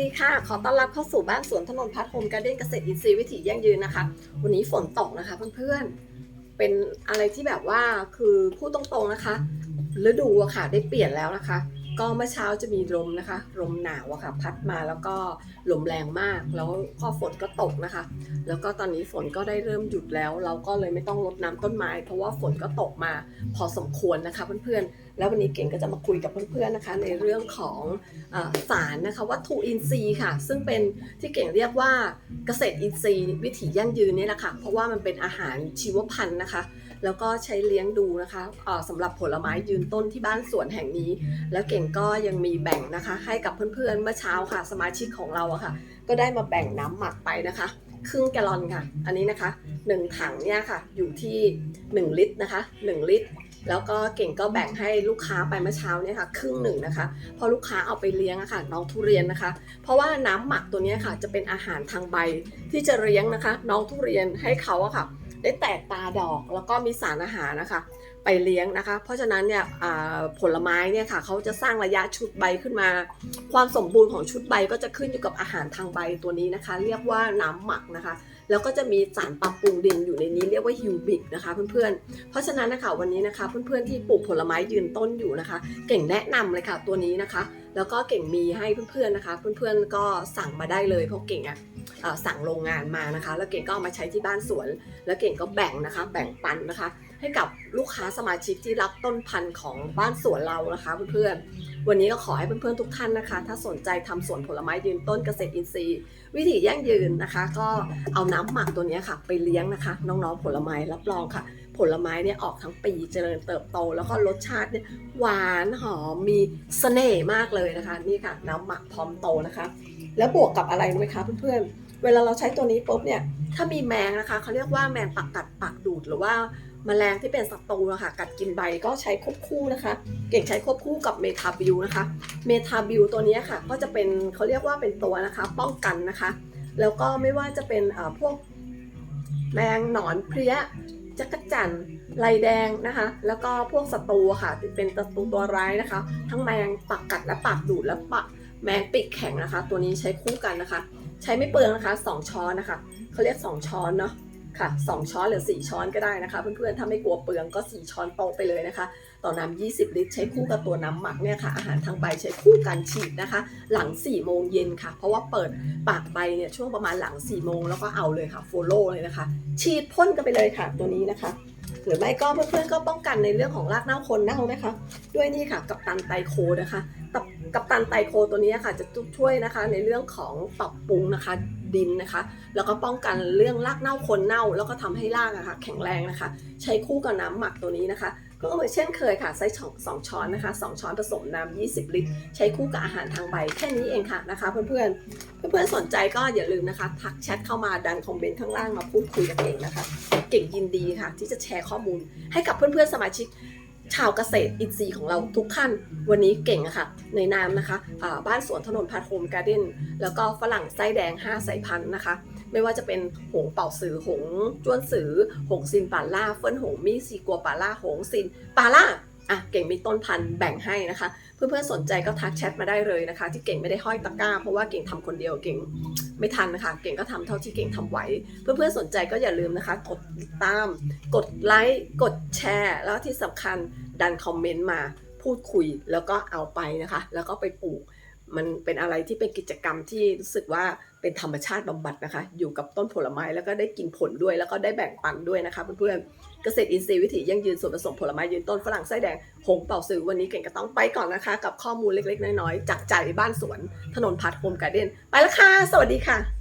ดีค่ะ ขอต้อนรับเข้าสู่บ้านสวนถนนพัฒน์โฮมการ์เด้นเกษตรอินทรีย์วิถียั่งยืนนะคะ วันนี้ฝนตกนะคะเพื่อนๆ เป็นอะไรที่แบบว่าคือพูดตรงๆนะคะ ฤดูอะค่ะได้เปลี่ยนแล้วนะคะ ก็เมื่อเช้าจะมีลมนะคะ ลมหนาวอะค่ะ พัดมาแล้วก็ลมแรงมาก แล้วก็ฝนก็ตกนะคะ แล้วก็ตอนนี้ฝนก็ได้เริ่มหยุดแล้ว เราก็เลยไม่ต้องรดน้ำต้นไม้ เพราะว่าฝนก็ตกมาพอสมควรนะคะเพื่อนๆ แล้ววันนี้เก่งก็จะมาคุยกับเพื่อนๆนะคะ ในเรื่องของอสารนะคะวัตถุอินทรีย์ค่ะ ซึ่งเป็นที่เก่งเรียกว่าเกษตรอินทรีย์ วิถียั่งยืนนี่แหละค่ะ เพราะว่ามันเป็นอาหารชีวพันธุ์นะคะ แล้วก็ใช้เลี้ยงดูนะคะเอ่อสำหรับผลไม้ยืนต้นที่บ้านสวนแห่งนี้ แล้วเก่งก็ยังมีแบ่งนะคะ ให้กับเพื่อนๆเมื่อเช้าค่ะ สมาชิกของเราอะค่ะ ก็ได้มาแบ่งน้ำหมักไปนะคะครึ่งแกลลอนค่ะ อันนี้นะคะหนึ่งถังเนี่ยค่ะ อยู่ที่ 1 ลิตรนะคะ 1 ลิตร แล้วก็เก่งก็แบ่งให้ลูกค้าไปเมื่อเช้าเนี่ยค่ะครึ่งหนึ่งนะคะ พอลูกค้าเอาไปเลี้ยงอะค่ะน้องทุเรียนนะคะ เพราะว่าน้ำหมักตัวเนี้ยค่ะจะเป็นอาหารทางใบที่จะเลี้ยงนะคะ น้องทุเรียนให้เขาอะค่ะ ได้แตกตาดอกแล้วก็มีสารอาหารนะคะ ไปเลี้ยงนะคะ เพราะฉะนั้นเนี่ยผลไม้เนี่ยค่ะเขาจะสร้างระยะชุดใบขึ้นมา ความสมบูรณ์ของชุดใบก็จะขึ้นอยู่กับอาหารทางใบตัวนี้นะคะ เรียกว่าน้ำหมักนะคะ แล้วก็จะมีสารปรับปรุงดินอยู่ในนี้เรียกว่าฮิวบิกนะคะเพื่อนๆเพราะฉะนั้นนะคะวันนี้นะคะ เพื่อนๆที่ปลูกผลไม้ยืนต้นอยู่นะคะ เก่งแนะนำเลยค่ะตัวนี้นะคะ แล้วก็เก่งมีให้เพื่อนๆนะคะ เพื่อนๆก็สั่งมาได้เลยเพราะเก่งอะ สั่งโรงงานมานะคะ แล้วเก่งก็เอามาใช้ที่บ้านสวน แล้วเก่งก็แบ่งนะคะ แบ่งปันนะคะ ให้กับลูกค้าสมาชิกที่รับต้นพันธุ์ของบ้านสวนเรานะคะเพื่อนๆวันนี้ก็ขอให้เพื่อนๆทุกท่านนะคะ ถ้าสนใจทำสวนผลไม้ยืนต้นเกษตรอินทรีย์ วิถียั่งยืนนะคะ ก็เอาน้ำหมักตัวนี้ค่ะ ไปเลี้ยงนะคะ น้องๆผลไม้รับรองค่ะ ผลไม้เนี่ยออกทั้งปีเจริญเติบโต แล้วก็รสชาติเนี่ยหวานหอมมีเสน่ห์มากเลยนะคะ นี่ค่ะ น้ำหมักพร้อมโตนะคะ แล้วบวกกับอะไรรู้ไหมคะเพื่อนๆ เวลาเราใช้ตัวนี้ปุ๊บเนี่ยถ้ามีแมงนะคะเขาเรียกว่าแมงปักกัดปากดูดหรือว่าแมลงที่เป็นศัตรูนะคะกัดกินใบก็ใช้ควบคู่นะคะ เก่งใช้ควบคู่กับเมทาบิลนะคะเมทาบิลตัวนี้ค่ะก็จะเป็นเขาเรียกว่าเป็นตัวนะคะ ป้องกันนะคะ แล้วก็ไม่ว่าจะเป็นพวกแมงหนอนเพลี้ยจักจั่นลายแดงนะคะ แล้วก็พวกศัตรูค่ะที่เป็นศัตรูตัวร้ายนะคะ ทั้งแมงปากกัดและปากดูดและปะแมงปีกแข็งนะคะ ตัวนี้ใช้คู่กันนะคะ ใช้ไม่เปลืองนะคะ 2 ช้อนนะคะเขาเรียก 2 ช้อนเนาะค่ะ 2 ช้อนหรือ 4 ช้อนก็ได้นะคะเพื่อนๆถ้าไม่กลัวเปลืองก็ 4 ช้อนโต๊ะไปเลยนะคะ ต่อน้ำ20 ลิตร ใช้คู่กับตัวน้ำหมักเนี่ยค่ะอาหารทางใบใช้คู่กันฉีดนะคะ หลัง 4 โมงเย็นค่ะ เพราะว่าเปิดปากใบเนี่ยช่วงประมาณหลัง 4 โมงแล้วก็เอาเลยค่ะโฟโล่เลยนะคะ ฉีดพ่นกันไปเลยค่ะตัวนี้นะคะหรือไม่ก็เพื่อนๆก็ป้องกันในเรื่องของรากเน่าคนเน่านะคะ ด้วยนี่ค่ะกับตันไตโคนะคะกับ กับตันไตโคตัวนี้ค่ะจะช่วยนะคะในเรื่องของปรับปรุงนะคะดินนะคะ แล้วก็ป้องกันเรื่องรากเน่าคนเน่า แล้วก็ทำให้รากอะค่ะแข็งแรงนะคะ ใช้คู่กับน้ำหมักตัวนี้นะคะ ก็เหมือนเช่นเคยค่ะใช้สองสองช้อนนะคะสองช้อนผสมน้ำ20 ลิตร ใช้คู่กับอาหารทางใบแค่นี้เองค่ะนะคะ เพื่อนๆเพื่อนๆสนใจก็อย่าลืมนะคะทักแชทเข้ามาดันคอมเมนต์ข้างล่างมาพูดคุยกับเองนะคะ เก่งยินดีค่ะ ที่จะแชร์ข้อมูลให้กับเพื่อนๆสมาชิก ชาวเกษตรอินทรีย์ของเราทุกท่านวันนี้เก่งอะค่ะ ในนามนะคะบ้านสวนถนนพาทโฮมการ์เด้นแล้วก็ฝรั่งไส้แดง 5 สายพันธุ์นะคะ ไม่ว่าจะเป็นหงเป่าสือหงจ้วนสือ หงซินปาล่าเฟินหงมี่ซีกัวปาล่าหงซินปาล่าอะเก่งมีต้นพันธุ์แบ่งให้นะคะ เพื่อนๆสนใจก็ทักแชทมาได้เลยนะคะ ที่เก่งไม่ได้ห้อยตะกร้า เพราะว่าเก่งทำคนเดียวเก่งไม่ทันนะคะ เก่งก็ทำเท่าที่เก่งทำไหวเพื่อนๆสนใจก็อย่าลืมนะคะ กดติดตาม กดไลค์กดแชร์ แล้วที่สำคัญดันคอมเมนต์มาพูดคุยแล้วก็เอาไปนะคะ แล้วก็ไปปลูก มันเป็นอะไรที่เป็นกิจกรรมที่รู้สึกว่าเป็นธรรมชาติบำบัดนะคะ อยู่กับต้นผลไม้แล้วก็ได้กินผลด้วยแล้วก็ได้แบ่งปันด้วยนะคะเพื่อนๆเกษตรอินทรีย์วิถียั่งยืนส่วนผสมผลไม้ยืนต้นฝรั่งไส้แดงหงเป่าซื้อวันนี้เก่งก็ต้องไปก่อนนะคะ กับข้อมูลเล็กๆ น้อยๆ จากใจบ้านสวนถนนพัดโฮมการ์เด้นไปแล้วค่ะ สวัสดีค่ะ